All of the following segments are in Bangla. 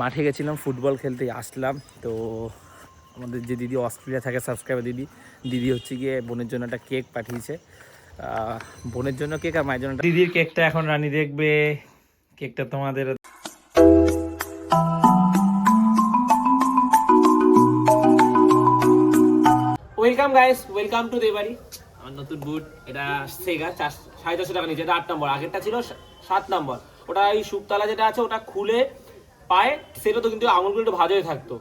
মাঠে গেছিলাম ফুটবল খেলতে আসলাম। তো আমাদের যে দিদি অস্ট্রেলিয়া থাকে সাবস্ক্রাইবার দিদি দিদি হচ্ছে গিয়ে বোনের জন্য একটা কেক পাঠিয়েছে। আহ, বোনের জন্য কেক আর মায়ের জন্য দিদির কেকটা এখন রানী দেখবে। কেকটা তোমাদের ওয়েলকাম গাইস ওয়েলকাম টু দেবাড়ি আমার নতুন বুট এটা সেগা চার সাড়ে চারশো টাকা নিচে এটা আট নম্বর আগেরটা ছিল সাত নম্বর। ওটা এই সুপতলা যেটা আছে ওটা খুলে পায়ে, সেটা তো কিন্তু আঙুলগুলো একটু ভাজা হয়ে থাকতো।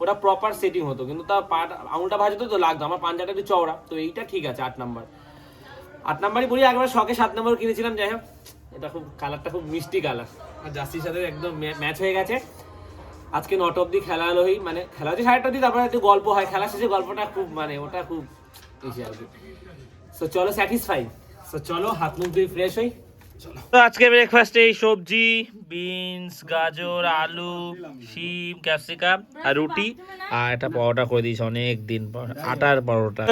ওটা প্রপার সেটিং হতো, কিন্তু তার পা, আঙুলটা ভাজতো তো লাগতো। আমার পাঞ্জাটা একটু চওড়া, তো এইটা ঠিক আছে, আট নাম্বার। আট নাম্বারই বলি, একবার শখে সাত নম্বর কিনেছিলাম, যাই হোক। এটা খুব কালারটা খুব মিষ্টি কালার আর জার্সির সাথে একদম ম্যাচ হয়ে গেছে। আজকে নট অব্দি খেলা হলোই মানে খেলা হচ্ছে সাড়ে অব্দি তারপরে একটু গল্প হয়। খেলা শেষে গল্পটা খুব মানে ওটা খুব ইসে আর কি। সো চলো স্যাটিসফাই সো চলো হাত মুখ দিয়ে ফ্রেশ হই। তো আজকে ব্রেকফাস্টে এই সবজি বিনস গাজর আলু শিম ক্যাপসিকাম আর রুটি। আর একটা পরোটা করে দিয়েছি অনেক দিন পর আটার পরোটা।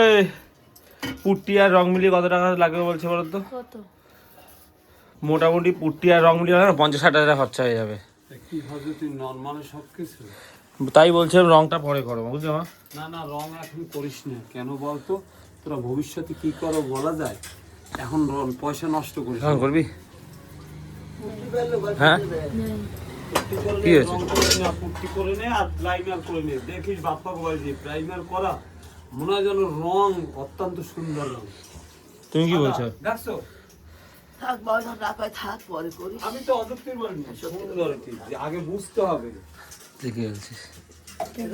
পুট্টি আর রং মিলিয়ে কত টাকা লাগবে বলছে বলো তো? মোটামুটি পুট্টি আর রং মিলিয়ে না পঞ্চাশ ষাট হাজার খরচা হয়ে যাবে। তুই বলছিলাম রংটা পরে করো বুঝলে মা? না না রং এখন করিস না। কেন বলতো? তোরা ভবিষ্যতে কি করো বলা যায়? এখন পয়সা নষ্ট করিস করবি? হ্যাঁ? কি হয়েছে? করে নে, পুট্টি করে নে আর প্রাইমার করে নে। দেখিস বাপ্পা বলছি প্রাইমার করা মনে হয় যেন রং অত্যন্ত সুন্দর রং। তুমি কি বলছো? দেখছ? থাক বাবা না পায় থাক পরে করি আমি তো অযুক্তির বলিনি সুন্দর আগে বুঝতে হবে। ঠিকই বলছিস?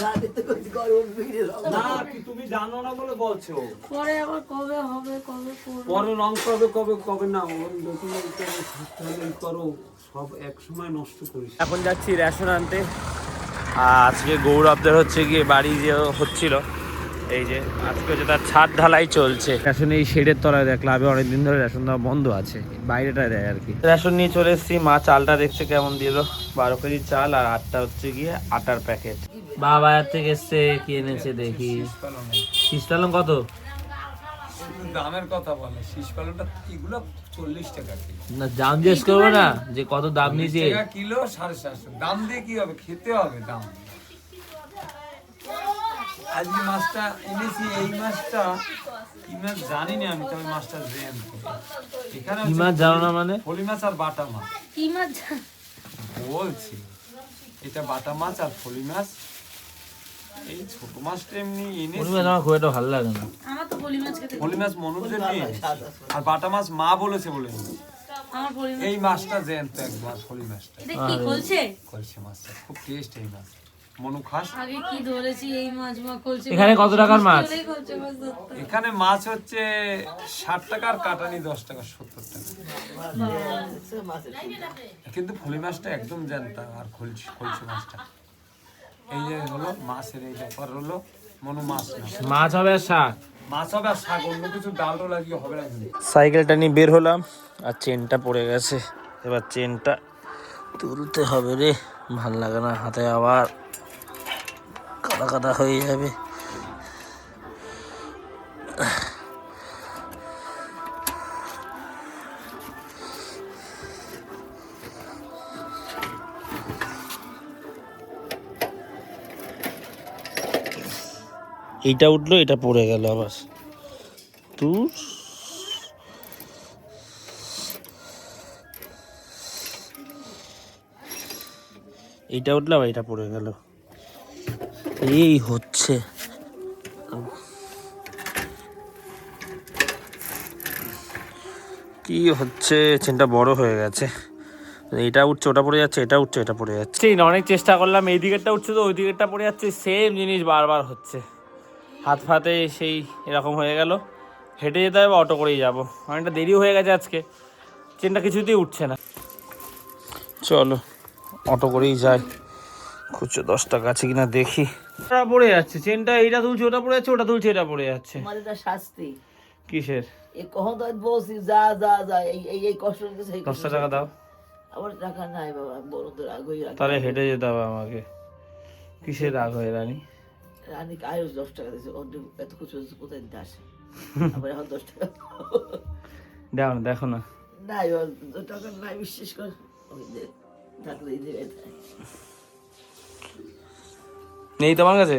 রাতে তো করছি গরম বিড়ে রং না কি তুমি জানো না বলে বলছো? পরে আবার কবে হবে কবে পরে রং কবে কবে কবে না ওর নতুন করে থাকতে হলে এই করো সব এক সময় নষ্ট করিস। এখন যাচ্ছি রেশন আনতে। আর আজকে গৌরবদের হচ্ছে গিয়ে বাড়ি যে হচ্ছিল এই যে আজকে হচ্ছে তার ছাদ ঢালাই চলছে। রেশন এই শেডের তলায় দেখ ক্লাবে অনেকদিন ধরে রেশন দেওয়া বন্ধ আছে বাইরেটা দেয় আর কি। রেশন নিয়ে চলে এসেছি মা চালটা দেখছে কেমন দিল বারো কেজি চাল আর আটটা হচ্ছে গিয়ে আটার প্যাকেট। বাবা বাজার থেকে এসছে কি এনেছে দেখি। শীষ পালং কত? দামের কথা বলে শীষ পালনটা এগুলো চল্লিশ টাকা কিলো না দাম জিজ্ঞেস করব না যে কত দাম নিয়েছে? কিলো সাড়ে সাতশো দাম দিয়ে কি হবে? খেতে হবে দাম। আজকে মাছটা এনেছি এই মাছটা কি মাছ জানি না আমি তবে মাছটা জেন এখানে কি মাছ জানো না মানে? ফলি মাছ আর বাটা মাছ। কি মাছ বলছি এটা বাটা মাছ আর ফলি মাছ এই ছোট মাছটা এমনি এনেছি। পরিমাণ আমার খুব একটা ভালো লাগে না। আমার তো পলি মাছ খেতে ফলি মাছ মনুর জন্য আর বাটা মাছ মা বলেছে বলে। এনেছি। আমার পলি মাছ এই মাছটা জ্যান্ত এক মাছ ফলি মাছটা। এটা কি বলছে কলসি মাছটা খুব টেস্ট এই মাছ। মনু খাস? আগে কি ধরেছি এই মাছ মা করছে এখানে কত টাকার মাছ? এখানে মাছ হচ্ছে ষাট টাকা আর কাটানি দশ টাকা সত্তর টাকা। কিন্তু ফলি মাছটা একদম জানতা আর খলসি মাছটা। এই যে হলো মাছের এই ব্যাপার হলো মনু মাছ মাছ হবে আর শাক। মাছ হবে আর শাক অন্য কিছু ডাল টো লাগিয়ে হবে না সাইকেলটা নিয়ে বের হলাম আর চেনটা পড়ে গেছে। এবার চেনটা তুলতে হবে রে। ভালো লাগে না হাতে আবার। কাদা কাদা হয়ে যাবে। এইটা উঠল, এটা পড়ে গেল আবার। তুই এইটা আবার এটা পড়ে গেল। এই হচ্ছে। কি হচ্ছে? চেনটা বড় হয়ে গেছে। এটা উঠছে, ওটা পড়ে যাচ্ছে, এটা উঠছে, এটা পড়ে যাচ্ছে। অনেক চেষ্টা করলাম, এই দিকেরটা উঠছে তো, ওই দিকেরটা পড়ে যাচ্ছে সেম জিনিস বারবার হচ্ছে। হাত ফাতে সেই এরকম হয়ে গেল। হেঁটে যেতে হবে অটো করেই যাব। অনেকটা দেরি হয়ে গেছে আজকে। চেনটা কিছুতেই উঠছে না। চলো অটো করেই যাই। খুচরো দশ টাকা আছে কিনা দেখি। ওটা পড়ে যাচ্ছে। চেনটা এইটা তুলছে ওটা পড়ে যাচ্ছে ওটা তুলছে এটা পড়ে যাচ্ছে। শাস্তি। কিসের? এই কখন তো বলছি যা যা যা এই এই এই কষ্ট দশটা টাকা দাও। আমার টাকা নাই বাবা বড় তো রাগ হয়ে তাহলে হেঁটে যেতে হবে আমাকে। কিসের রাগ হয় রানী? রানী আয়ুষ দশ টাকা দিয়েছে ওর এত কিছু কোথায় দাস আবার এখন দশ টাকা। দেখো না দেখো না। নাই ওর টাকা নাই বিশ্বাস কর। ওই দে থাকলেই নেই তোমার কাছে?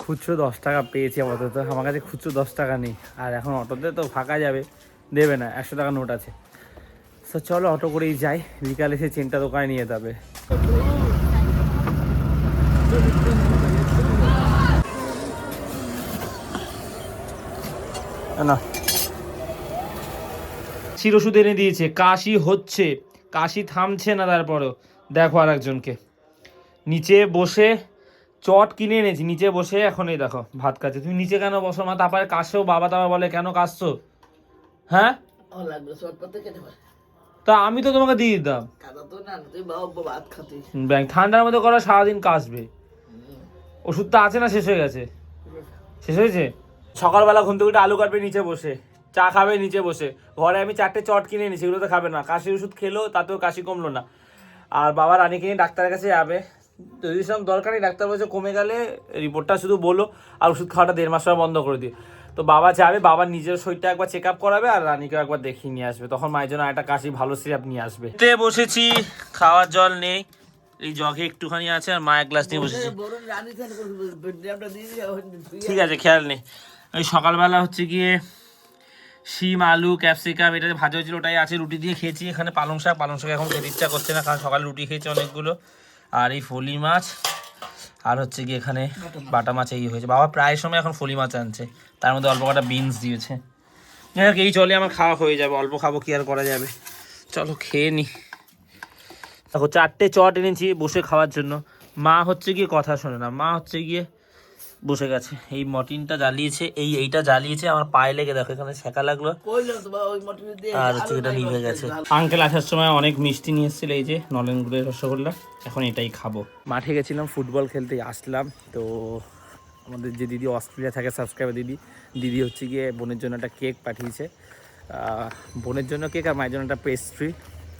খুচরো দশ টাকা পেয়েছি আপাতত আমার কাছে খুচরো দশ টাকা নেই। আর এখন অটোতে তো ফাঁকা যাবে দেবে না একশো টাকা নোট আছে। তো চলো অটো করেই যাই বিকালে সে চেনটা দোকানে নিয়ে যেতে না। ওষুধ এনে দিয়েছে কাশি হচ্ছে কাশি থামছে না তারপরেও। দেখো আর একজনকে নিচে বসে চট কিনে এনেছি নিচে বসে এখন এই দেখো ভাত খাচ্ছে। তুমি নিচে কেন বসো মা? তারপরে কাশছো বাবা তারপর বলে কেন কাশছো? হ্যাঁ? তা আমি তো তোমাকে দিয়ে দিতাম। কাদা তো না তুই বাবা ভাত খাতে। ব্যাংক ঠান্ডার মধ্যে করা সারাদিন কাশবে। ওষুধটা আছে না শেষ হয়ে গেছে? শেষ হয়েছে? সকালবেলা ঘুম থেকে উঠে আলু কাটবে নিচে বসে। চা খাবে নিচে বসে। ঘরে আমি চারটে চট কিনে এনেছি সেগুলো তো খাবে না। কাশির ওষুধ খেলো তাতেও কাশি কমলো না। আর বাবা রানীকে নিয়ে ডাক্তারের কাছে যাবে। যদি সেরকম দরকার নেই ডাক্তার বলছে কমে গেলে রিপোর্টটা শুধু বলো আর ওষুধ খাওয়াটা দেড় মাস সময় বন্ধ করে দিও। তো বাবা যাবে বাবার নিজের শরীরটা একবার চেক আপ করাবে আর রানীকেও একবার দেখিয়ে নিয়ে আসবে। তখন মায়ের জন্য একটা কাশি ভালো সিরাপ নিয়ে আসবে। বসেছি খাওয়ার জল নেই। এই জগে একটুখানি আছে আর মা এক গ্লাস নিয়ে বসেছি। ঠিক আছে খেয়াল নেই। ওই সকালবেলা হচ্ছে গিয়ে শিম আলু ক্যাপসিকাম এটা যে ভাজা হয়েছিল ওটাই আছে রুটি দিয়ে খেয়েছি এখানে পালং শাক। পালং শাক এখন খেতে ইচ্ছা করছে না কারণ সকালে রুটি খেয়েছি অনেকগুলো। আর এই ফলি মাছ আর হচ্ছে গিয়ে এখানে বাটা মাছ। এই হয়েছে। বাবা প্রায় সময় এখন ফলি মাছ আনছে তার মধ্যে অল্প কটা বিনস দিয়েছে। যাই হোক, এই চলে আমার খাওয়া হয়ে যাবে অল্প খাব কি আর করা যাবে। চলো খেয়ে নি। দেখো চারটে চট এনেছি বসে খাওয়ার জন্য। মা হচ্ছে গিয়ে কথা শোনে না মা হচ্ছে গিয়ে বসে গেছে। এই মটিনটা জ্বালিয়েছে এই এইটা জ্বালিয়েছে আমার পায়ে লেগে দেখো এখানে শেখা লাগল। আর হচ্ছে এটা নিভে গেছে। আঙ্কেল আসার সময় অনেক মিষ্টি নিয়ে এসেছিল এই যে নলেন গুড়ের রসগোল্লা। এখন এটাই খাব। মাঠে গেছিলাম ফুটবল খেলতে আসলাম। তো আমাদের যে দিদি অস্ট্রেলিয়া থাকে সাবস্ক্রাইবার দিদি দিদি হচ্ছে গিয়ে বোনের জন্য একটা কেক পাঠিয়েছে। বোনের জন্য কেক আর মায়ের জন্য একটা পেস্ট্রি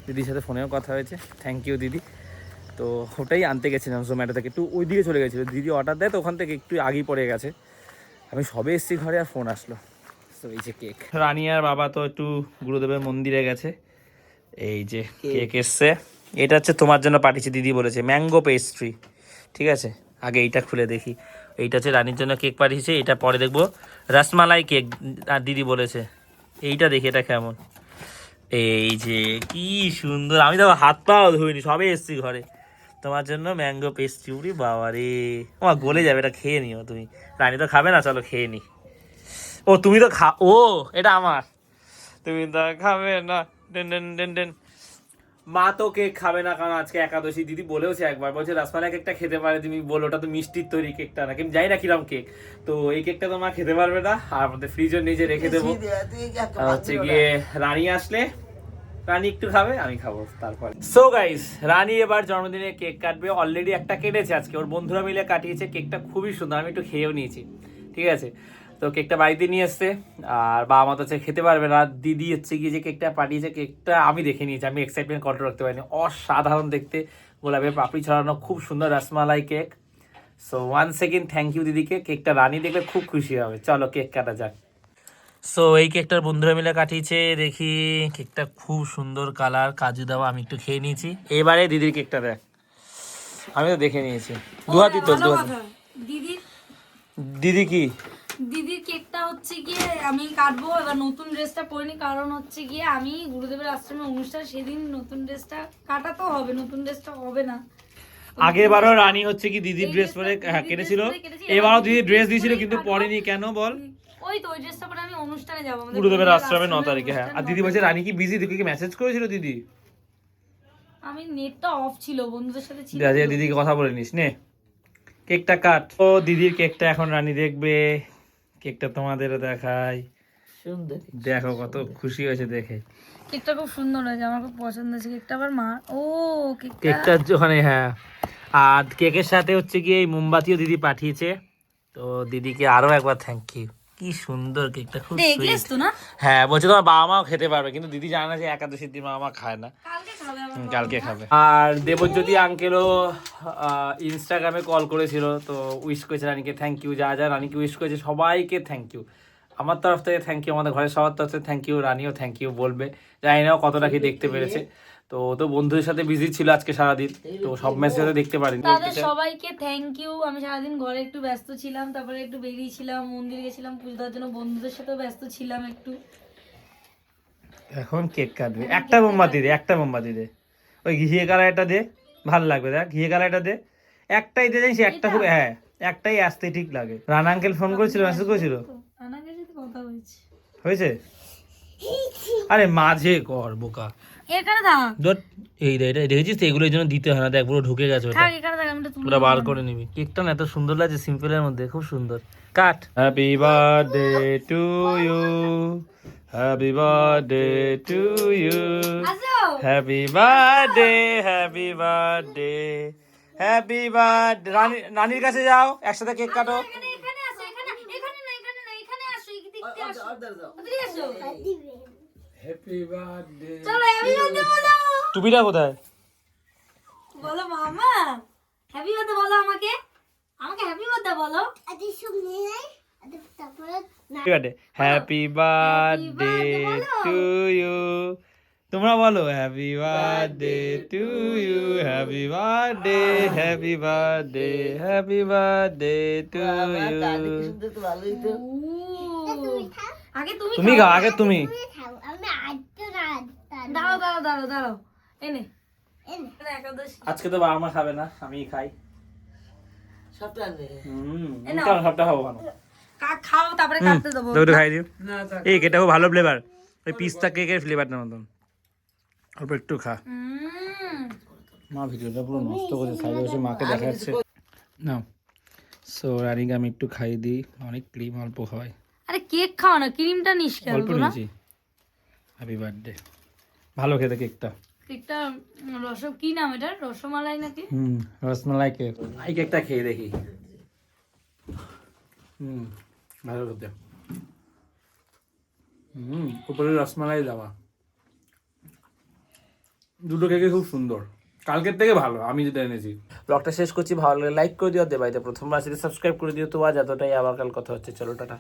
দিদির সাথে ফোনেও কথা হয়েছে। থ্যাংক ইউ দিদি। তো ওটাই আনতে গেছিলাম জোম্যাটো থেকে। একটু ওই দিকে চলে গেছিল। দিদি অর্ডার দেয় তো ওখান থেকে একটু আগেই পড়ে গেছে। আমি সবে এসেছি ঘরে আর ফোন আসলো। তো এই যে কেক রানী আর বাবা তো একটু গুরুদেবের মন্দিরে গেছে। এই যে কেক এসছে। এটা হচ্ছে তোমার জন্য পাঠিয়েছে দিদি বলেছে। ম্যাঙ্গো পেস্ট্রি ঠিক আছে? আগে এইটা খুলে দেখি। এইটা হচ্ছে রানীর জন্য কেক পাঠিয়েছে। এটা পরে দেখব। রসমালাই কেক আর দিদি বলেছে। এইটা দেখি এটা কেমন? এই যে কি সুন্দর। আমি তো হাত পাও ধুইনি সবে এসছি ঘরে। তোমার জন্য ম্যাঙ্গো পেস্ট উড়ি বাবা রে আমার গলে যাবে এটা খেয়ে নিও তুমি। রানী তো খাবে না চলো খেয়ে নি। ও তুমি তো খা ও এটা আমার। তুমি তো খাবে না। ডেন ডেন ডেন ডেন। মা তো কেক খাবে না কারণ আজকে একাদশী। দিদি বলেওছে একবার বলছে রসমালাই কেকটা খেতে পারে তুমি বলো ওটা তো মিষ্টির তৈরি কেকটা না কিন্তু জানি না কিরম কেক। তো এই কেকটা তো মা খেতে পারবে না আর আমাদের ফ্রিজের নিজে রেখে দেবো। হচ্ছে গিয়ে রানী আসলে রানী একটু খাবে, আমি খাব তারপরে। সো গাইস রানী এবার জন্মদিনে কেক কাটবে। অলরেডি একটা কেটেছে আজকে। ওর বন্ধুরা মিলে কাটিয়েছে। কেকটা খুবই সুন্দর। আমি একটু খেয়েও নিয়েছি। ঠিক আছে? তো কেকটা বাড়িতে নিয়ে এসছে। আর বাবা মা তো খেতে পারবে না। দিদি হচ্ছে গিয়ে যে কেকটা পাঠিয়েছে, কেকটা আমি দেখে নিয়েছি। আমি এক্সাইটমেন্ট কন্ট্রোল রাখতে পারিনি। অসাধারণ দেখতে। গোলাপের পাপড়ি ছড়ানো খুব সুন্দর rasmalai cake. So one second thank you দিদিকে। কেকটা রানী দেখলে খুব খুশি হবে। চলো, কেক কাটা যাক। সো এই কেকটার বন্ধুরা মিলে কাটিয়েছে। দেখি কেকটা খুব সুন্দর কালার কাজু দেওয়া আমি একটু খেয়ে নিয়েছি। এবারে দিদির কেকটা দেখ। আমি তো দেখে নিয়েছি। দুহাতি কথা। দিদির দিদি কি? দিদির কেকটা হচ্ছে গিয়ে আমি কাটবো। এবার নতুন ড্রেসটা পরিনি কারণ হচ্ছে গিয়ে আমি গুরুদেবের আশ্রমে অনুষ্ঠান সেদিন নতুন ড্রেসটা কাটা তো হবে নতুন ড্রেসটা হবে না। আগের বারও রানী হচ্ছে কি দিদির ড্রেস পরে হ্যাঁ dress কেটেছিল। পরে এবারও এবার দিদি ড্রেস দিয়েছিল কিন্তু। পরেনি। কেন বল? ওই তো ওই ড্রেসটা পরে আমি অনুষ্ঠানে যাব আমাদের গুরুদেবের আশ্রমে ন তারিখে হ্যাঁ। আর দিদি বলছে রানী কি বিজি তুই কি মেসেজ করেছিল দিদি? আমি নেটটা অফ ছিল বন্ধুদের সাথে ছিল। আজকে দিদিকে কথা বলে নিস নে। কেকটা কাট। ও দিদির কেকটা এখন রানী দেখবে। কেকটা তোমাদেরও দেখাই। সুন্দর দেখো কত খুশি হয়েছে দেখে। কেকটা খুব সুন্দর হয়েছে আমার খুব পছন্দ হয়েছে কেকটা। আবার মা ও কেকটা। কেকটার ওখানে হ্যাঁ। আর কেকের সাথে হচ্ছে গিয়ে এই মোমবাতিও দিদি পাঠিয়েছে। তো দিদিকে আরও একবার থ্যাংক ইউ কি সুন্দর কেকটা খুব সুইট হ্যাঁ বলছে তোমার বাবা মাও খেতে পারবে কিন্তু দিদি জানে না যে একাদশীর দিন বাবা মা খায় না। কালকে খাবে আর দেবজ্যোতি আঙ্কেলও ইনস্টাগ্রামে কল করেছিল তো উইশ করেছে রানীকে থ্যাংক ইউ যা যা রানীকে উইশ করেছে সবাইকে থ্যাংক ইউ আমার তরফ থেকে থ্যাংক ইউ আমাদের ঘরের সবার তরফ থেকে থ্যাংক ইউ রানীও থ্যাংক ইউ বলবে। জানি না কতটা কি দেখতে পেরেছে। তো তো বন্ধুদের সাথে বিজি ছিল আজকে সারাদিন তো সব ম্যাচের সাথে দেখতে পারিনি তাদের সবাইকে থ্যাংক ইউ আমি সারাদিন ঘরে একটু ব্যস্ত ছিলাম তারপরে একটু বেরিয়েছিলাম মন্দির গেছিলাম পুজো দেওয়ার জন্য বন্ধুদের সাথেও ব্যস্ত ছিলাম একটু। এখন কেক কাটবে। একটা মোমবাতি দে একটা মোমবাতি দে। ওই ঘিয়ে কালারটা দে ভালো লাগবে দেখ ঘিয়ে কালারটা দে। একটাই দে জানিস একটা খুব হ্যাঁ একটাই আসতে ঠিক লাগে। রানা আঙ্কেল ফোন করেছিল মেসেজ করেছিল? আনাকের সাথে কথা হয়েছে। হয়েছে? আরে মাঝে কর বোকা। এখানে থাক ধর এই দে এটা দেখেছিস তো? এগুলোর জন্য দিতে হয় না। দেখ পুরো ঢুকে গেছে ওটা। থাক এখানে থাক আমি এটা তুলে পুরো বার করে নিবি। কেকটা না এত সুন্দর লাগছে সিম্পলের মধ্যে খুব সুন্দর। Cut. Happy birthday to you happy birthday to you happy birthday happy birthday happy birthday Rani নানির কাছে যাও একসাথে কেক কাটো। এখানে এখানে আসো এখানে এখানে না এখানে না এখানে আসো ওদিকে আসো। হ্যাপি বার্থডে চলো হ্যাপি বার্থডে বলো। টুপিটা কোথায়? বলো মামা হ্যাপি বার্থডে বলো আমাকে। আমাকে হ্যাপি বার্থডে বলো। হ্যাপি বার্থডে টু ইউ তোমরা বলো happy birthday to you happy birthday happy birthday happy birthday to you শুনতে তো ভালোই তো ও, আগে তুমি তুমি গাও আগে তুমি। দাঁড়াও দাঁড়াও দাঁড়াও দাঁড়াও। এনে আজকে তো বাবা মা খাবে না আমি খাই। সবটা খাব খাও তারপরে কাটতে দেবো। খাই দিও। এই এটা ভালো ফ্লেভার ওই পিস্তা কেকের ফ্লেভারটার মতন। অল্প একটু খা। মা ভিডিওটা পুরো নষ্ট করেছে সাইডে বসে মাকে দেখাচ্ছে। না সো রানিকে আমি একটু খাইয়ে দিই। অনেক ক্রিম অল্প খাওয়াই আরে কেক খাও না ক্রিমটা নিস কেন অল্প নিয়েছি। হ্যাপি বার্থডে ভালো খেতে কেকটা? কেকটা রস কি নাম এটা? রসমালাই নাকি? হুম রসমালাই কেক। এই কেকটা খেয়ে দেখি। হুম ভালো খেতে। হুম উপরে রসমালাই দেওয়া। দুটো কেকে খুব সুন্দর। কালকের থেকে ভালো আমি যেটা এনেছি। ব্লগটা শেষ করছি ভালো লাগে লাইক করে দিও দে বাড়িতে প্রথমবার সাথে সাবস্ক্রাইব করে দিও। তো আজ এতটাই আবার কাল কথা হচ্ছে। চলো টাটা।